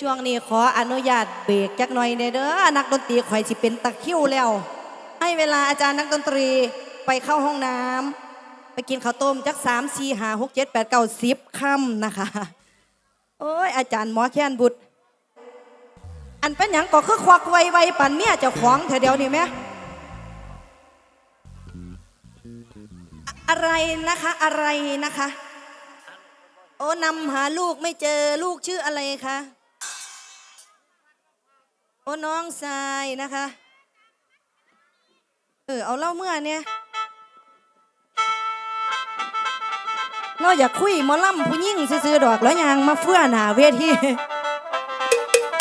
ช่วงนี้ขออนุญาตเบรกจักหน่อยเด้อเด้อนักดนตรีข่อยสิเป็นตะคริวแล้ว ให้เวลาอาจารย์นักดนตรีไปเข้าห้องน้ำไปกินข้าวต้มจักสามสี่ห้าหกเจ็ดแปดเก้าสิบค่ำนะคะโอ้ยอาจารย์หมอแค้นบุตร อันเป็นหยังก็คือควักไวไวปันเมียจ้าของเถอเดียวนี่ไหมอะไรนะคะอะไรนะคะ โอ้นำหาลูกไม่เจอลูกชื่ออะไรคะ โอ้น้องทรายนะคะ เออเอาเล่าเมื่อเนี่ยเราอยากคุยมอลำผู้ยิ่งซื้อดอกแล้วยางมาเฟื่อหนาเวที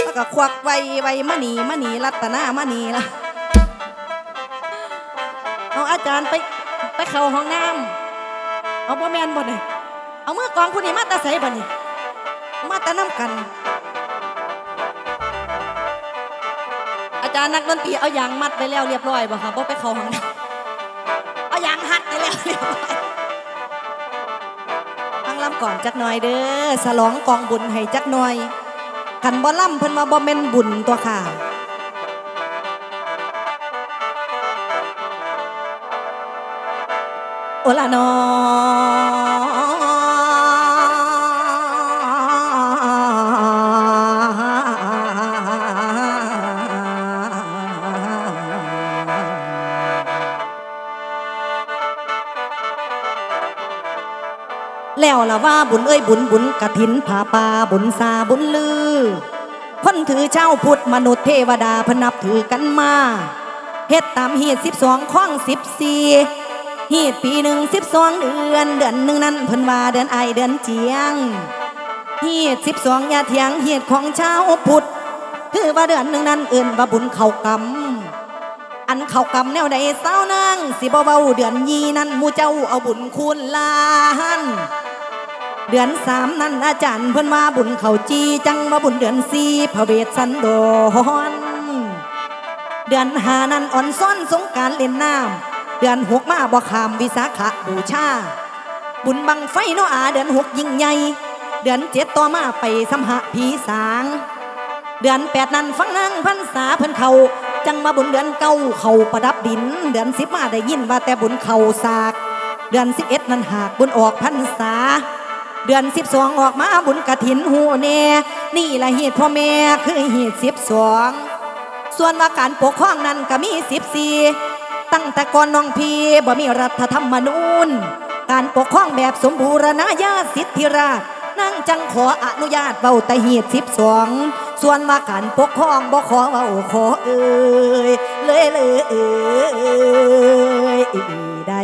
แล้วก็ควักไวไวมาหนีมาหนีรัตนามาหนีละเอาอาจารย์ไปไปเข้าห้องน้ำเอาบ่แมนบ่เนี่ยเอาเมื่อกองผู้นี้มาแตาใสบ่นี่มาแตาน้ำกันารย์นักดนตรีเอายางมัดไปแล้วเรียบร้อยบ่คะบ่ไปเข้าห้องน้ำเอายางหัดไปแล้วเรียบร้อยฟังลำก่อนจักหน่อยเด้อสลองกองบุญให้จักหน่อย กันบ่ล่ำเพิ่นมาบ่แม่นบุญตัวค่ะโอละนอ ล้วล่ะว่าบุญเอ้ยบุญบุญกะถินผาป่าบุญซาบุญลือ คนถือเจ้าพุทธมนุษย์เทวดาพนับถือกันมาเฮ็ดตามเฮีดสิบสองข้องสิบสี่เฮีดปีหนึ่งสิบสองเดือนเดือนหนึ่งนั้นเพิ่นว่าเดือนไอเดือนเจียงเฮีดสิบสองยาเทียงเฮีดของชาวพุทธคือว่าเดือนหนึ่งนั้นเอื่นว่าบุญเขากรรมอันเขากำแนวใดเศร้านางสิบ่เบาเดือนยีนั้นมูเจ้าเอาบุญคูณลาน เดือนสามนั้นอาจารย์เพิ่นว่าบุญเขาจีจังว่าบุญเดือนสี่พระเวทสันดรเดือนห้านั้นอ่อนซ้อนสงการเล่นน้ำเดือนหกมาบ่ขามวิสาขบูชา บุญบังไฟโนอาเดือนหกยิ่งใหญ่เดือนเจ็ดต่อมาไปสัมหะผีสาง เดือนแปดนั้นฟังนางพันษาเพิ่นเขาจังมาบุญเดือนเก้าเขาประดับดิน เดือนสิบมาได้ยินว่าแต่บุญเขาสาก เดือนสิบเอ็ดนั้นหากบุญออกพันษา เดือนสิบสองออกมาบุญกระถินหูแน่นี่ละเหตุพ่อแม่คือเหตุสิบสองส่วนว่าการปกครองนั้นก็มีสิบสี่ตั้งแต่ก่อนน้องพีบ่มีรัฐธรรมนูญ การปกครองแบบสมบูรณาญาสิทธิราชนั่งจังขออนุญาตเบาแต่เหตุสิบสองส่วนว่าการปกครองบ่ขอเบาขอเอ่ยเลยเลยเอ่ยได้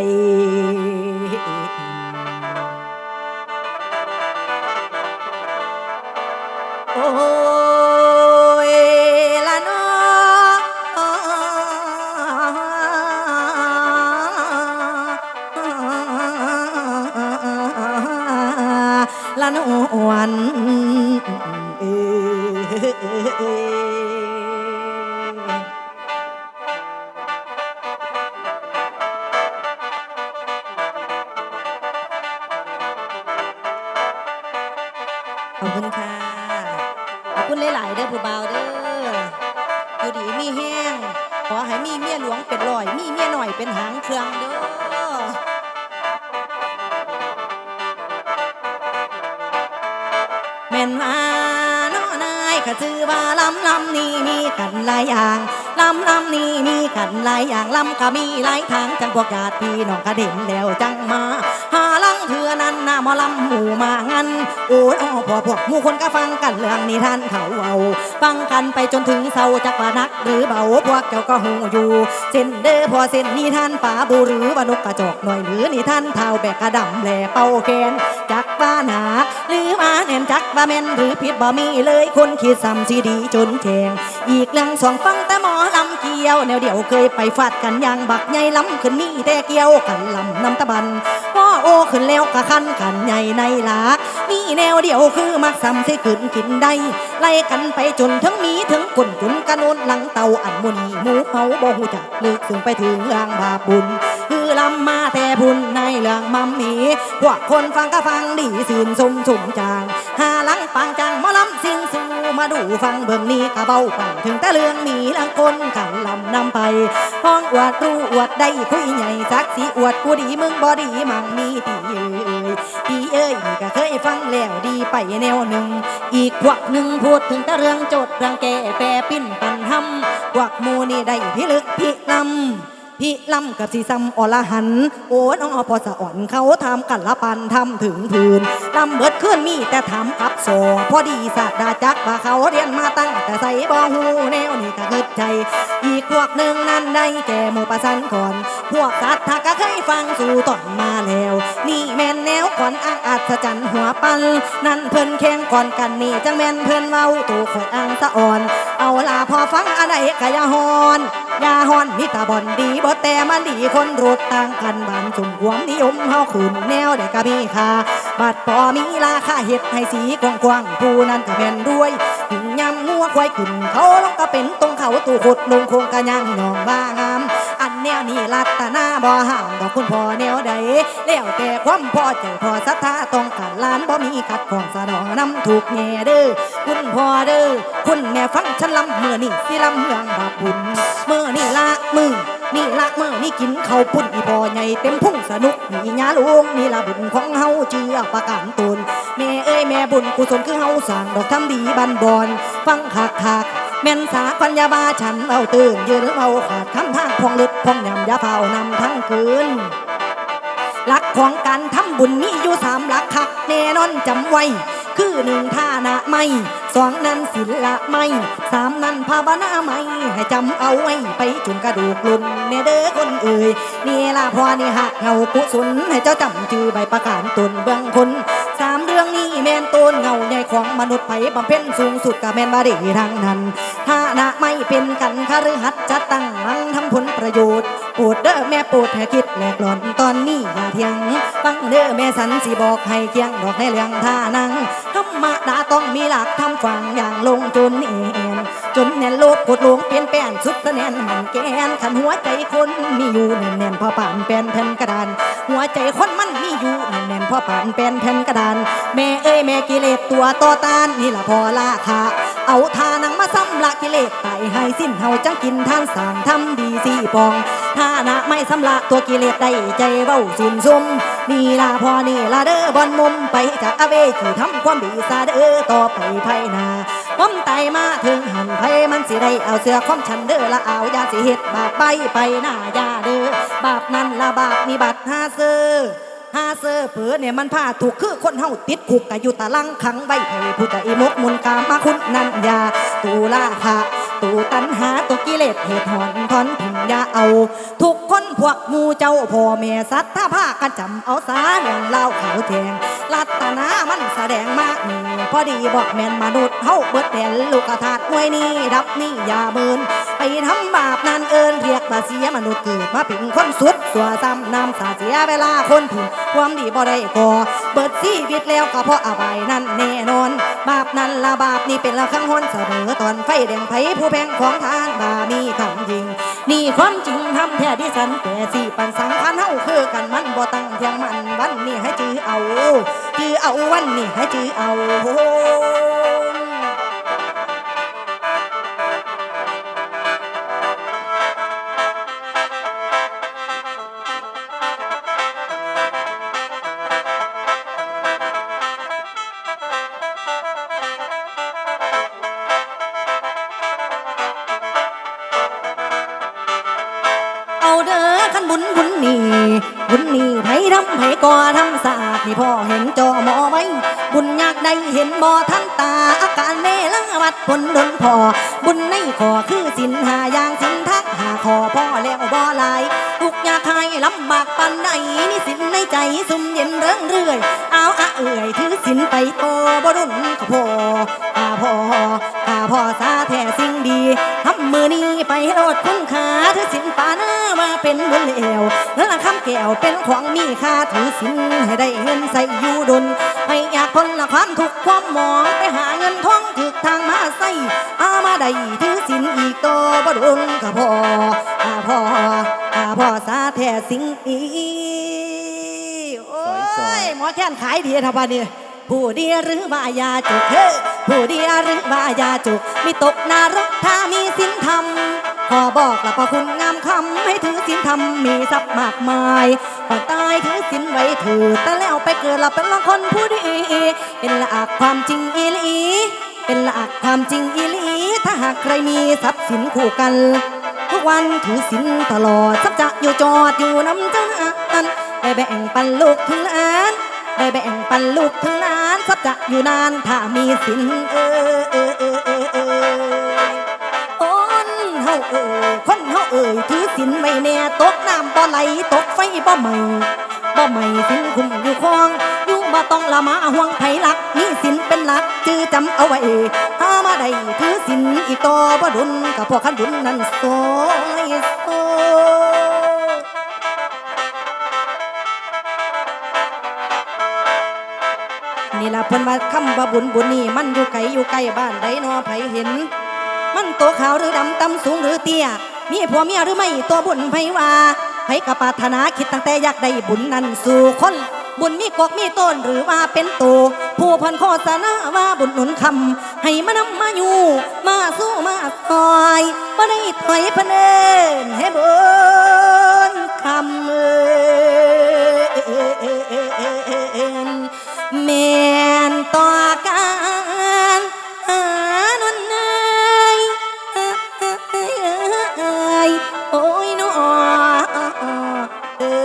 วันเอ้ยขอบคุณค่ะ ขอบคุณหลาย ๆ เด้อผู้บ่าวเด้อ อยู่ดีมีแห้ง ขอให้มีเมียหลวงเป็นร้อย มีเมียหน่อยเป็นหางเครื่องเด้อ นว่าน้อนายก็ชื่อว่าลำลำนี่มีกันหลายอย่างลำลำนี่มีกันหลายอย่างลำก็มีหลายทางจังพวกญาติพี่น้องก็เด่นแล้วจังมา หมอลำหมู่มางันโอ้ยอ้อพอพวกหมู่คนก็ฟังกันเรื่องนิทานเขาเอาฟังกันไปจนถึงเศร้าจักว่านักหรือเบาพวกเจ้าก็หูอยู่เส้นเด้อพอเส้นนิทานป่าบูหรือว่านกกระจอกหน่อยหรือนิทานเท้าแบกกระดำแหล่เป่าแคนจักว่าหนาหรือมาแน่นจักว่าแม่นหรือผิดบ่มีเลยคนคิดซ้ำสีดีจนแขง อีกเรื่องสองฟังแต่หมอลำเกี่ยวแนวเดียวเคยไปฟาดกันยางบักใหญ่ล้ำขึ้นมีแต่เกี่ยวกันลำน้ำตะบันพ่อโอขึ้นแล้วกะคันกันใหญ่ในหลากมีแนวเดียวคือมักซ้ำสิขึ้นกินได้ไล่กันไปจนถึงมีถึงกุนกุนกระโนนหลังเตาอันมุนีหมูเฮาบ่หูจักลึกถึงไปถึงเรื่องบาปบุญคือลำมาแต่บุญในเรื่องมัมมีพวกคนฟังก็ฟังดีสื่นสมสมจางหาหลังปางจังหมอลำสิงสู่ มาดูฟังเบิ่งนี้กะเบาไปถึงต่เรืองมีลังคนขันลำนำไปห้องอวดรู้อวดได้คุยใหญ่สักสีอวดกูดีมึงบ่ดีมั่งมีตีเอ้ยตีเอ้ยก็เคยฟังแล้วดีไปแนวหนึ่ง อีกพวกหนึ่งพูดถึงต่เรืองจทย์เรื่องแกแปรปิ้นปันทำพวกมูนี่ได้พิลึกพิลำ พี่ลำกับสีซ้ำอรหัน โอ้น้องอพอสะอ่อนเขาทำกันละปันทำถึงพื้นลำเบิดขึ้นมีแต่ถามกับโซพอดีสักดาจักว่าเขาเรียนมาตั้งแต่ใส่บ่หูแนวนี่ก็คิดใจ อีกพวกหนึ่งนั้นได้แก่หมู่ประสันก่อน พวกสัตว์ถ้าก็เคยฟังสู่ต่อนมาแล้ว นี่แม่นแนวก่อนอ้างอัศจรรย์หัวปันนั่นเพิ่นแข่งก่อนกันนี่จังแม่นเพิ่นเมาตูข่อยอังสะอ่อน เอาล่ะพอฟังอะไรกะยาฮอน ยาฮอนมิตาบอนดีบ่แต่มันดีคนรูดต่างกันบานสมความนิยมเฮาขืนแนวได้กะมีค่าบัดพอมีราคาเห็ดให้สีกว้างๆผู้นั้นก็แม่นด้วยถึง ยำงัวควายขึ้นเขาลงก็เป็นตรงเขาตู่ขุดลงคงกระยังหนองบ้างาม อันแนวนี้ลัตตนาบ่ห่างดอกคุณพ่อแนวใดแล้วแต่ความพอใจพอศรัทธาต้องการล้านบ่มีขัดของสะดองน้ำถูกแง่เด้อคุณพ่อเด้อคุณแม่ฟังฉันลำเมื่อนี่สิลำเมืองบาปบุญเมื่อนี่ละมือนี่ละเมื่อนี่กินเขาปุ้นอีพ่อใหญ่เต็มพุ่งสนุกนี่ญาลุงนี่ละบุญของเฮาเจือประการตน แม่เอ้ยแม่บุญกุศลคือเฮาสร้างดอกทำดีบันบอนฟังคักคักแม่นสาปัญญาบาฉันเอาตื่นยืนเอาขาดคำทางพองลึกพองยำยาเผานำทั้งคืนหลักของการทำบุญมีอยู่สามหลักคักแน่นอนจำไว้ คือหนึ่งท่านะไม่สองนั้นศิละไม่สามนั้นภาวนาไม่ให้จำเอาไว้ไปจุนกระดูกลุนเนเด้อคนเอ่ยนี่ละพอนี่หักเงากุศลให้เจ้าจำจือใบประกาศตนเบื้องคน แม่นตนเงาใหญ่ของมนุษย์ไผบำเพ็ญสูงสุดกับแม่นบาดีทางนั้นท่านะไม่เป็นกันคฤหัสถ์จะตั้งมันทำผลประโยชน์ปวดเด้อแม่ปวดแห้คิดแหลกหลอนตอนนี้อย่าเถียงฟังเด้อแม่สันสิบอกให้เคียงดอกในเรื่องท่านังธรรมดาต้องมีหลักทำฟังอย่างลงจนเอ็น จนแน่นโลดกดลงเปลี่ยนแปลงสุดแน่นมันแกนขันหัวใจคนมีอยู่แน่นแน่นพอป่านเป็นแผ่นกระดาน หัวใจคนมันมีอยู่แน่นแน่นพอป่านเป็นแผ่นกระดาน แม่เอ้ยแม่กิเลสตัวต่อต้านนี่ละพอราคาเอาทานังมาซ้ำละกิเลสไปให้สิ้นเฮาจังกินทานสางทำดีสี่ปองถ้านะไม่สำละตัวกิเลสได้ใจเบ้าสินซุมนี่ละพอนี่ละเด้อบอนมุมไปจากอเวจีทำความดีซาเด้อต่อไปภายหนา ผมไตมาถึงหันไพมันสิได้เอาเสื้อของฉันเด้อละเอายาสิเฮ็ดบาปไปไปหน้ายาเด้อบาปนั้นละบาปนี่บัตรหาเซอฮาเซอเผือเนี่ยมันพาถูกคือคนเฮาติดคุกกะอยู่ตะลังขังใบให้ผู้จะอีมกมุนกามาคุณนันยาตูลาหะตูตันหาตัวกิเลสเหตุหอนทอนพิมยาเอา วกมูเจ้าพ่อแม่สัตว์ถ้าพากันจำเอาสาเรื่องเล่าเขาแทงลัตนามันแสดงมากพอดีบอกแม่นมนุษย์เฮาเบิดแดนลูกกระถาดมวยนี่รับนี่อย่าเมินไปทำบาปนั่นเอินเรียกว่าเสียมนุษย์เกิดมาเป็นคนสุดสัวซ้ำนำสาเสียเวลาคนผิดความดีบ่ได้ก่อเบิดชีวิตแล้วก็เพราะอบายนั่นแน่นอน บาปนั้นละบาปนี่เป็นละครั้งหนเสมอตอนไฟแดงไผผู้แพงของทานบามีคำจริง นี่ความจริงทำแท้ที่สันแต่สี่ปันสังอันเฮาคือกันมันบ่ตั้งเทียงมันวันนี้ให้จื้อเอาจื้อเอาวันนี้ให้จื้อเอา ได้เห็นบ่ทันตา อาการเมลังวัดผลดนพอ บุญในขอคือสินหายางสินทักหาขอพ่อแล้วบ่หลายทุกยาไทยลำบากปันใดนี่สินในใจสุ่มเย็นเรื่องเรื่อย เอาอะเอื่อยถือสินไปโตบ่รุนขอพออาพ่อ พ่อสาแท้สิ่งดีทำมือนี้ไปโลดคุณขาถือสินปานามาเป็นบุญเลวแล้วละคำแก้วเป็นของมีค่าถือสินให้ได้เงินใส่อยู่ดนให้อยากพ้นละความทุกข์ความหมองไปหาเงินทองถึกทางมาใส่เอามาได้ถือสินอีกโตบ่รุนก็พออาพ่ออาพ่อสาแท้สิ่งอีโอ้ซอยยหมอแค้นขายดีเท่าปานนี้ ผู้ดีหรือว่ายาจุกเฮ้ผู้ดีหรือว่ายาจุก มีตกนรกถ้ามีสินธรรม ขอบอกละพระคุณงามคำให้ถือสินธรรมมีทรัพย์มากมายก่อนตายถือสินไว้ถือแต่แล้วไปเกิดเราเป็นละคนผู้ดี เป็นละอักความจริงอีลีเป็นหลักความจริงอีลีถ้าหากใครมีทรัพย์สินคู่กัน ทุกวันถือสินตลอดสักจะอยู่จอดอยู่น้ำจ้านั้นได้แบ่งปันลูกถึงล้านได้แบ่งปันลูกถึงล้าน สักจะอยู่นานถ้ามีสินเออเออเออเออเออคนเฮาเอ่ยคนเฮาเอ่ยถือสินไว้แน่ตกน้ำบ่ไหลตกไฟบ่ไหม้บ่ไหม้สินคุมอยู่คลองอยู่บ่ต้องละมาห่วงไผลักมีสินเป็นหลักจื้อจำเอาไว้หามาได้ถือสินอีกต่อบ่ดุนกับพวกขันดุนนั้นโซยโซ นี่ล่ะเพิ่นว่าคำว่าบุญบุญนี่มันอยู่ไกลอยู่ใกล้บ้านใดนอไผเห็น มันตัวขาวหรือดำต่ำสูงหรือเตี้ย มีผัวเมียหรือไม่ตัวบุญไผว่าไผกปาถนาคิดตั้งแต่อยากได้บุญนั้นสู่คนบุญมีกอกมีต้นหรือว่าเป็นตัวผู้พันโฆษณาว่าบุญหนุนคำให้มานำมาอยู่ มาสู้มาคอยบ่ได้ถอยพะเนินให้บุญคำ แม่นต่อการนวลนายโอ้ยน้อเอ้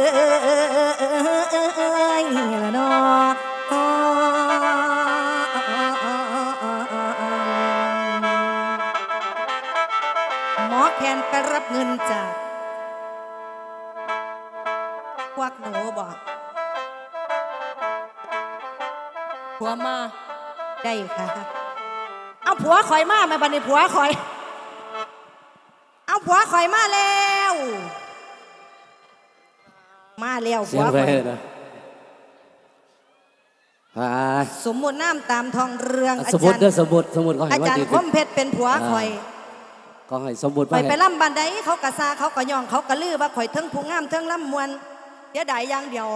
ยละนอหมอแคนไปรับเงินจาก วมาได้ค่ะ เอาผัวคอยมาไหมบันนี้ผัวคอย เอาผัวคอยมาแล้ว มาแล้วเสีผัยงวไปคอยนะอ่าสมมุติน้ำตามทองเรืองอาสมมุจารติเด้อย์สมมุติสมมุติก็ให้อาว่าจารดีย์คมเพชรเป็นผัวคอยก็ให้สมมุติไปว่าไปล่ำบันไดเขากระซาเขากระยองเขากระลือว่าข่อยเทิงผู้งามเทิงล่ำมวนเดี๋ยวได้อย่างเดียว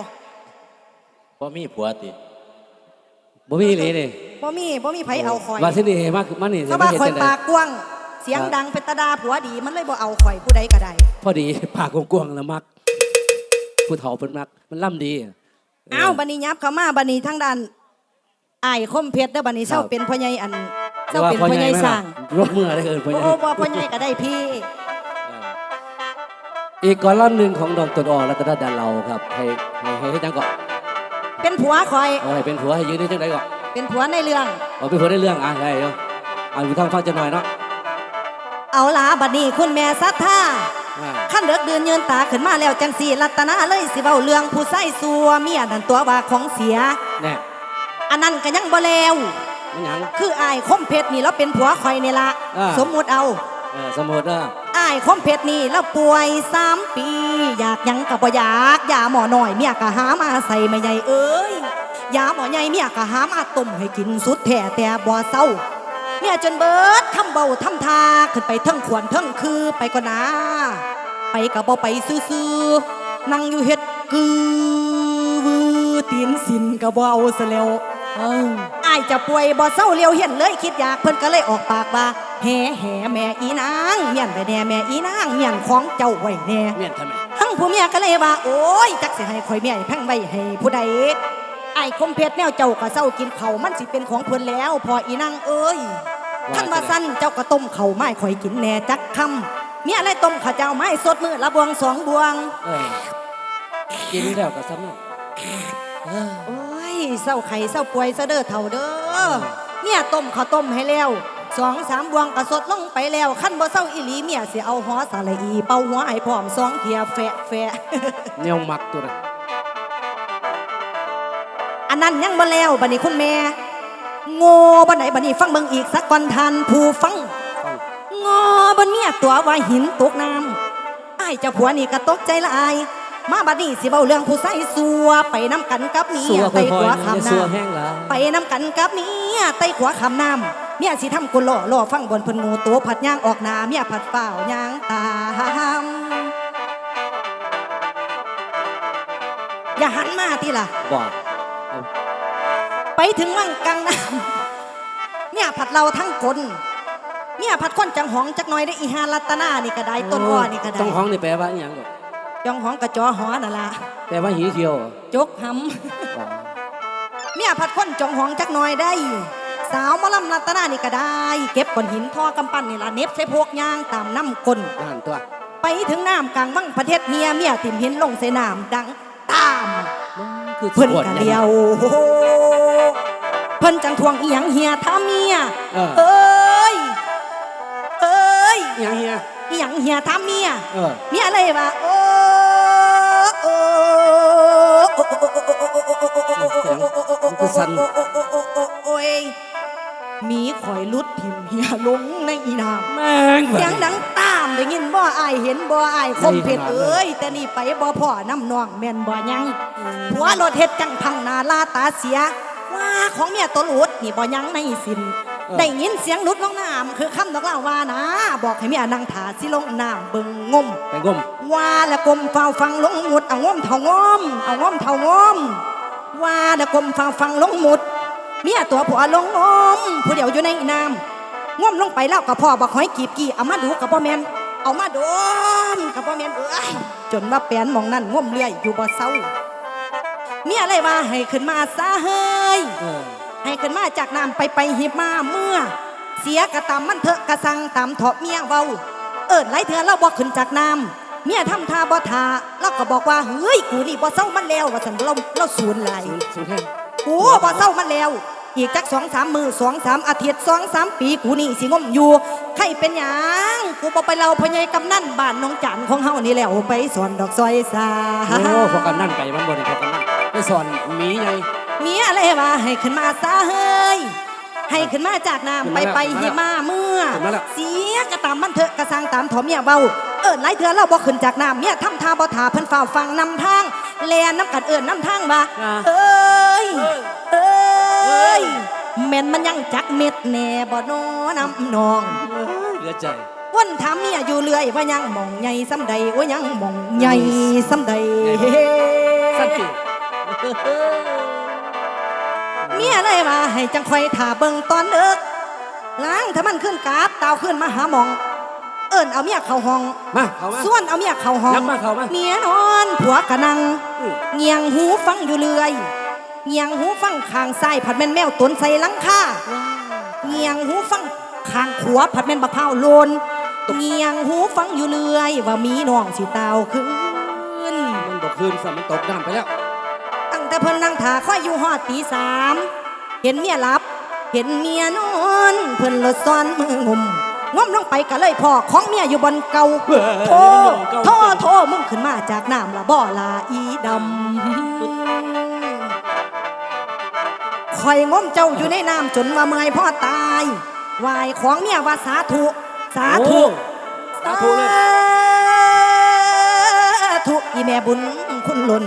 พ่มีผัวติ บ่มีนี่นี่บ่มีบ่มีไผเอาข่อยมาที่นี่มามานี่เขาว่าข่อยปากกว้างเสียงดังเป็นตาดาผัวดีมันเลยบ่เอาข่อยผู้ใดก็ได้พอดีปากกว้างๆแล้วมักผู้เฒ่าเพิ่นมัก มันล่ำดีอ้าวบัดนี้ยับเข้ามาบัดนี้ทางด้านอ้ายคมเพชรเด้อบัดนี้เศร้าเป็นพ่อใหญ่อันเศร้าเป็นพ่อใหญ่สร้างรบมือได้เอิ้นพ่อใหญ่โอ้บ่พ่อใหญ่ก็ได้พี่ อีกก่อนล่ำหนึ่งของดอกตนออกแล้วก็ดันเราครับให้ให้ให้ให้จังก่อน เป็นผัวข่อยเอาให้เป็นผัวให้ยืนได้จังไดก่อนเป็นผัวในเรื่องเอาเป็นผัวได้เรื่องอะได้เดี๋ยวอ่านผู้ฟังฟังจะหน่อยเนาะเอาล่ะบัดนี้คุณแม่ศรัทธาอ่าขั้นเด็กเดือนยืนตาขึ้นมาแล้วจังสีรัตนาเลยสิเว้าเรื่องผู้ใส่สัวเมียนั่นตัวว่าของเสียแน่อันนั้นก็ยังบ่แล้วมันหยังคืออายคมเพชรนี่เราเป็นผัวข่อยนี่ละอ่าสมมุติเอาเออสมมุติว่าอายคมเพชรนี่เราป่วยสามปี อยากยังกับบ่อยากยาหมอหน่อยเมียก็หามาใส่ไม่ใหญ่เอ้ยยาหมอใหญ่เมียก็หามาต้มให้กินสุดแท้แต่บ่เศร้าเมียจนเบิดทำเบาทำทาขึ้นไปทั้งขวนทั้งคือไปก่อนนะ ไปกับบ่ไปซื่อๆนั่งอยู่เฮ็ดกือวือตีนสินก็บ่เอาซะแล้วอ้าอายจะป่วยบ่เศร้าเลียวเห็นเลยคิดอยากเพิ่นก็เลยออกปากว่าแห่แห่แม่อีนางเมียนไปแน่แม่อีนางเมียนของเจ้าไว้แน่เมียนทำไม ผู้เมียก็เลยว่าโอ้ยจักสิให้ข่อยเมียให้แพ่งไว้ให้ผู้ใดไอ้คมเพชรแนวเจ้าก็เศร้ากินเขาวมันสิเป็นของเพิ่นแล้ว พออีนางเอ้ยท่านว่าสั้นเจ้าก็ต้มเขาวไม้ข่อยกินแหน่จักคำเมียอะไรต้มข้าวเจ้าไม้สดมือละบวงสองบวงเออกินแล้วก็ซ้ำนั่นเออโอ้ยเศร้าไข่เศร้าป่วยเสะเด้อเท่าเด้อเมียต้มข้าวต้มให้แล้ว สองสามบวงก็สดลงไปแล้วขั้นบ่เศร้าอีหลีเมียสิเอาหอสาละอีเป่าหัวไอ้พร้อมสองเทียแฟะแฟะแนวมักตัวนั้นอันนั้นยังบ่แล้วบัดนี้คุณแม่โง่บันไหนบัดนี้ฟังเบิ่งอีกสักก่อนทันผู้ฟังฟังงอบนเมียตัวว่าหินตกน้ำอ้ายเจ้าผัวนี่ก็ตกใจละอาย มาบัดนี้สิเว้าเรื่องผู้ใส่สัวไปน้ำกันกับเมีสัยวไตค่ขอยวๆคำอย่าสัวน้ำแห้งหลายไปน้ำกันกับเมียไตขวาคำน้ำ เมียสิทำกุล่อล่อฟังบนเพิ่นงูตัวผัดย่างออกหนาเมียผัดเปล่าย่างตามอย่าหันมาที่ล่ะบอกเอาไปถึงวังกังน้ำเนี่ยผัดเราทั้งคนเนี่ยผัดคนจังหองจักหน่อยได้อีหารัตนานี่ก็ได้ต้นอ้อนี่ก็ได้ต้องห้องนี่แปลว่าอหย่างก่อนจังหองกระจอหอนั่นล่ะแปลว่าหีเขียวเหรอจกหอ๋อำเนี่ยผัดคนจังหองจักหน่อยได้ สาวหมอลำรัตนานี่ก็ได้ เก็บก้อนหินท่อกำปั้นนี่ล่ะเน็บใส่พวกยางตามน้ำกลนั่นตัวไปถึงน้ำกลางวังประเทศเมียเมียติ่มหินลงใส่น้ำดังตามมันคือเพิ่นสะกกะเลียวโอ้โหเพิ่นจังทวงอีหยังเฮียท้าเมียเออเอ้ยเอ้ยอหย่างเฮียอีหยังเฮียท้าเมียเออเมียอะไรวะโอ้โอ้โอ้ย มีข่อยลุดทิมเฮียลงในอีน้ำแม่งเสียงดังตามได้ยินบ่อายเห็นบ่อายคมเพชรเอ้ยแต่นี่ไปบ่พ่อน้ำนองแม่นบ่ยังผัวรถเฮ็ดจังพังหนาลาตาเสียว่าของเมียตัวหลุดนี่บ่ยังในสินได้ยินเสียงหลุดลงน้ำคือคำดอกเล่าว่านะ บอกให้เมียนั่งถาสิลงน้ำเบิ่งงมไปงมว่าแล้วกลมเฝ้าฟังลงหมุดเอางมเท่างมเอางมเท่างมว่าแล้วกลมเฝ้าฟังลงหมุด เมียตัวผัวลงงมผู้เดียวอยู่ในน้ำงมลงไปแล้วกับพ่อบอกหอยกีบกี่เอามาดูกับพ่อแมนเอามาดมกับพ่อแมนเอ้ยจนว่าแปลนหมองนั่นงมเลื่อยอยู่บ่เศร้าเมียเลยว่าให้ขึ้นมาซะเฮ้ยเออให้ขึ้นมาจากน้ำไปไปหิบมาเมื่อ เสียกระตำมันเถอะกระสังตำเถาะเมียเว้าเอิดไรเถื่อเราบอกขึ้นจากน้ำเมียทำท่าบ่ทาเราก็บอกว่าเฮ้ยกูนี่บ่เศร้ามันแล้วว่าสันเราเราสูญไหลายศูนย์ศูนย์แห้ง กูบ่เศร้ามันแล้ว อีกจักสองสามมือสองสามอาทิตย์สองสามปีกูนี่สิงมอยู่ใครเป็นหยังกูบ่ไปเล่าพญายกำนันบ้านน้องจันของเฮานี่แหล้วไปสอนดอกซอยสาโอ้พอกันนั่นไปมันบ่ได้พอกันนั่นไปสอนหมีไงเมียอะไรว่าให้ขึ้นมาซะเฮ้ยให้ขึ้นมาจากน้ำไปขึ้นมาแล้วไปหิมาเมื่อขึ้นมาแล้วเสียกระตามมันเถอะกระสังตามถอมเมียเบาเอิญไรเถื่อเราบ่ขึ้นจากน้ำเมียทำท่าบ่ท่าเพิ่นฝ่าฟังนำทางแลน้ำกัดเอิญน้ำทางว่าเอ้ย เอ้ยแม่นมันยังจักเม็ดแน่บ่นอน้ำนองเหลือใจวนถามเมียอยู่เรื่อยว่ายังหมองใหญ่ซ้ำใดว่ายังหมองใหญ่ซ้ำใดสันติเมียเลยว่าให้จังคอยถ่าเบิ่งตอนเอิกล้างถ้ามันขึ้นกราบเตาขึ้นมาหาหมอง เอิญเอาเมียเข้าห้องมาเข้ามาส่วนเอาเมียเข้าห้องยับมาเข้ามาเมียนอนผัวกะนังอือเงียงหูฟังอยู่เรื่อย เงียงหูฟังข้างซ้ายผัดแม่นแมวตนใส่หลังคาเงียงหูฟังข้างขวาผัดแม่นบักพร้าวโลนเงียงหูฟังอยู่เรื่อยว่ามีน้องสิเตาขึ้นมันบอกคืนสมันตกน้ำไปแล้ว ตั้งแต่เพิ่นนั่งถาคอยอยู่หอดตีสามเห็นเมียหลับ เห็นเมียนอนเพิ่นลดซ้อนมืองมงมลงไปก็เลยพ่อของเมียอยู่บนเก่าเว้ยโทเก่าโทโทมึงขึ้นมาจากน้ำละบ่อลาอีดำ คอยงมเจ้าอยู่ในน้ำจนว่าเมื่อยพ่อตายวายของเมียว่าสาธุสาธุโอ้สาธุเลยสาธุอีแม่บุญคุณหล่น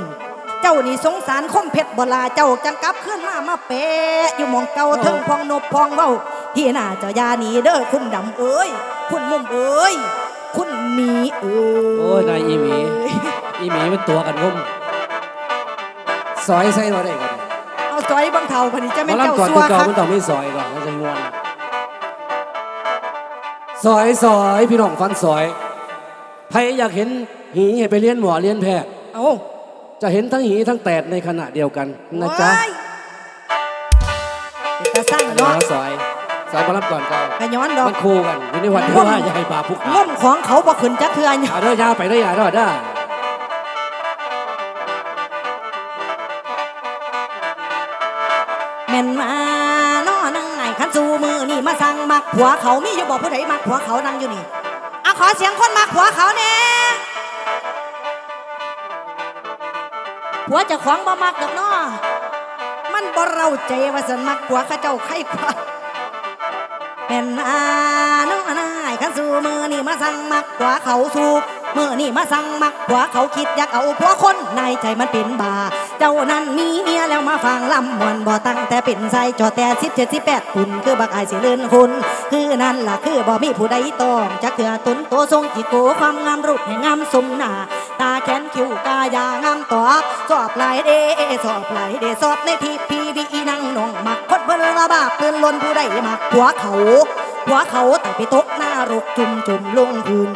เจ้านี่สงสารคมเพชรบลาเจ้าจังกลับขึ้นมามาเปะอยู่หมองเก่าเทิงพองนบพองเว้าที่น่าเจ้ายาหนีเด้อคุณดำเอ้ยคุณมุมเอ้ยคุณหมีเอ้ยโอ้ยนายอีหมีอีหมีมันตัวกันงมซอยใส่เราได้กันเอาจอยบังเทาพอดีจะหไม่มาเจ้าลำก่อนซัตัววเก่าครับมันต้องมีซอยก่อนมันจะงวนซอยซอยพี่น้องฟังซอยใครอยากเห็นหีให้ไปเรียนหมอเรียนแพทย์เอาจะเห็นทั้งหีทั้งแตดในขณะเดียวกันนะจ๊ะโอ้ยเป็นตาสร้างเดี๋ยวเนาะซอยซอยมารับก่อนเก่ากระย้อนดอกมันคู่กันอยู่ในวันที่ง่วงว่าอย่าให้บาปผู้ขาง่มของเขาบ่ขึ้นจักเทือเนี่ยเอาเด้อยาไปได้อยาเด้อเด้อ ผัวเขามีอยู่บอกผู้ใดมักผัวเขานั่งอยู่นี่อาขอเสียงคนมักผัวเขาแน่ผัวจะขวางบ่มักดอกน้อมันบ่เราใจว่าสันมักผัวข้าเจ้าไข่กว่าเป็นอาน้องนายขันสู่มือนี่มาสั่งมักผัวเขาสู เมื่อนี่มาสั่งมักผัวเขาคิดอยากเอาผัวคนในใจมันเป็นบา เจ้านั้นมีเมียแล้วมาฟังลำมวนบ่ตั้งแต่เป็นใจจอแต่สิบเจ็ดสิบแปดคุณคือบักอายสิเลื่อนคุณคือนั่นล่ะคือบ่มีผู้ใดต้องจักเถื่อตุนโตทรงจิโกความงามรูปแห่งงามสมหน้าตาแขนคิ้วกายางามตอบสอบหลเดสอบหลเดสอบในทีพีวีนั่งนองมักคนเบิ่นละบาปเปื้อนล้นผู้ใดมักผัวเขาหัวเขาแต่ไปตกหน้ารกจุ่มจุ่มลงพื้น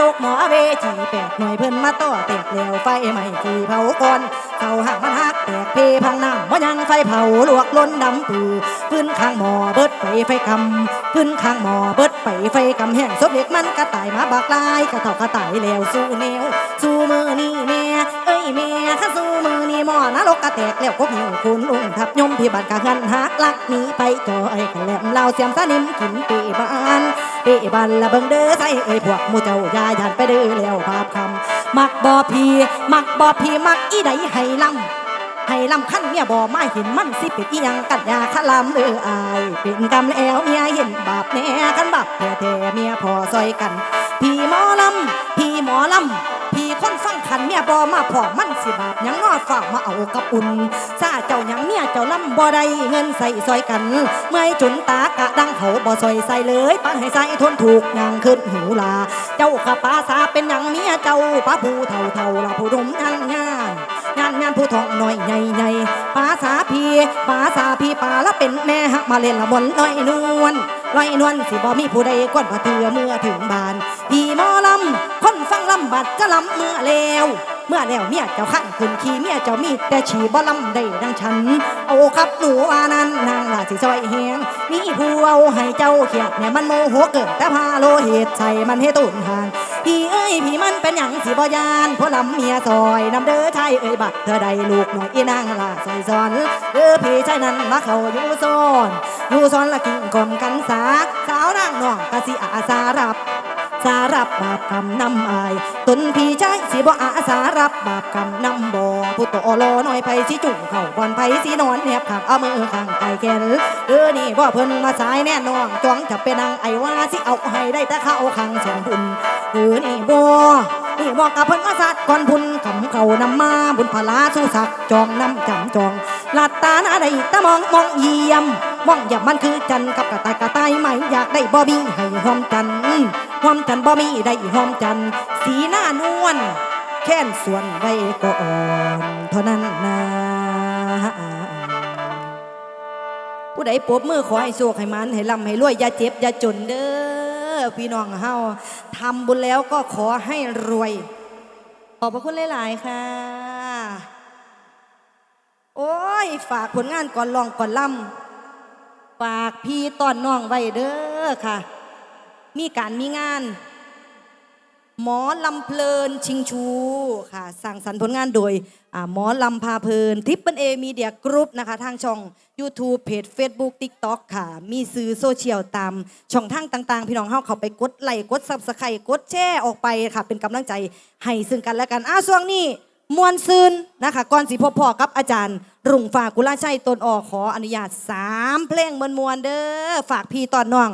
รกหมอเวจีแปดหน่วยเพิ่นมาต่อแตกแล้วไฟใหม่ขี่เผาก่อนเขาหักมันหักแตกเพพังน้ำว่ายังไฟเผาลวกล้นดำปือพื้นข้างหมอเบิดไปไฟกำพื้นข้างหมอเบิดไปไฟกำแห้งศพเด็กมันกระต่ายมาบักลายกระเท่ากระต่ายแล้วสู้แนวสู้มือนี่แม่เอ้ยแม่ข้าสู้มือนี่หมอนรกกระแตกแล้วก็หิวคุณลุงทับยมที่บ้านกะหันหักลักหนีไปจอยกันแหลมเราเสียมสนิมกินปีบ้าน ปีบ้านละเบิงเด้อใส่เอ้ยพวกมูเจ้ายาหยันไปเด้อแล้วบาปคำมักบ่อพีมักบ่อพีมักอีใดให้ลำให้ลำขั้นเมียบ่มาเห็นมันสิเป็นอีหยังกันยาขะลำเด้ออายเป็นกรรมแล้วเมียเห็นบาปแน่กันบักแท้แท้ๆเมียพอซอยกัน พี่หมอลำพี่หมอลำพี่คนฟัง ขันเมียบ่มาพอมันสิบาปยังงอฝ่ามาเอากับอุ่นซาเจ้ายังเมียเจ้าลำบ่ได้เงินใส่ซอยกันเมื่อยจนตากะดังเขาบ่ซอยใส่เลยปังให้ใส่ทนถูกยางขึ้นหูลา เจ้ากะปาสาเป็นยังเมียเจ้าป้าผู้เท่าเท่าละผู้ดมทันงานงานงานผู้ทองหน่อยใหญ่ใหญ่ป้าสาพีป้าสาพีป้าละเป็นแม่ฮักมาเล่นละบนลอยนวลลอยนวลสิบ่มีผู้ใดก้นมาเถือเมื่อถึงบ้าน พี่มอลำ ฟังลำบัดจะลำเมื่อแล้ว เมื่อแล้วเมียเจ้าขั้นขึ้นขี่เมียเจ้ามีแต่ฉีบ่ลำได้ดังฉัน โอ้ครับหนูอานันนางล่ะสิซอยแหงมีผู้เอาให้เจ้าเขียดเนี่ยมันโมโหเกิดแต่พาโลเหตุใส่มันให้ตุนหานพี่เอ้ยพี่มันเป็นหยังสิบ่ยานพวกลำเมียซอยนำเด้อชายเอ้ยบักเธอใดลูกหน่อยอีนางล่ะใส่ซอนเออพี่ชายนั้นมาเขาอยู่ซ้อนอยู่ซ้อนละกิ่งกลมกันสาสาวนางน้องกะสิอาสารับ สารับบาปกรรมนำอาย ตนพี่ชายสิบ่อาสารับบาปกรรมนำบ่ผู้โตโลน้อยไผสิจุ่มเข้าบอนไผสินอนแนบขังเอามือข้างไก่แกนเออนี่บ่เพิ่นมาสายแน่นองจ้องจะเป็นนางไอ้ว่าสิเอาให้ได้แต่เข้าข้างสองบุญเออนี่บ่นี่บ่กับเพิ่นมาสัตว์ก่อนบุญคำเขานำมาบุญพลาสู้สักจองนำจำจองลัดตาหน้าได้ตะมองมองเยี่ยม มองอย่ามันคือจันกับกระต่ายกระต่ายไหมอยากได้บ่มีให้หอมจันหอมจันทร์บ่มีได้หอมจันสีหน้านวลแค้นส่วนไว้ก็อ่อนเท่านั้นนะผู้ใดปบมือขอให้โชคให้มันให้ร่ำให้รวยอย่าเจ็บอย่าจนเด้อพี่น้องเฮาทำบุญแล้วก็ขอให้รวย ขอบพระคุณหลาย ๆ ค่ะ โอ้ย ฝากผลงานก่อนลองก่อนล่ำ ฝากพี่ตอนน้องไว้เด้อค่ะ มีการมีงาน หมอลำเพลินชิงชูค่ะ สั่งสรรค์ผลงานโดยหมอลำพาเพลินทิปเปิลเอมีเดียกรุ๊ปนะคะ ทางช่อง YouTube เพจ Facebook TikTok ค่ะ มีสื่อโซเชียลตาม ช่องทางต่าง ๆ พี่น้องเฮาเข้าไปกดไลค์กดซับสไครต์กดแชร์ออกไปค่ะ เป็นกำลังใจให้ซึ่งกันและกันอ้าช่วงนี้มวนซืนนะคะก่อนสิพบพ่อกับอาจารย์ รุ่งฝากกุลาชัยตนออกขออนุญาตสามเพลงมวนมวลเด้อฝากพี่ตอนน้อง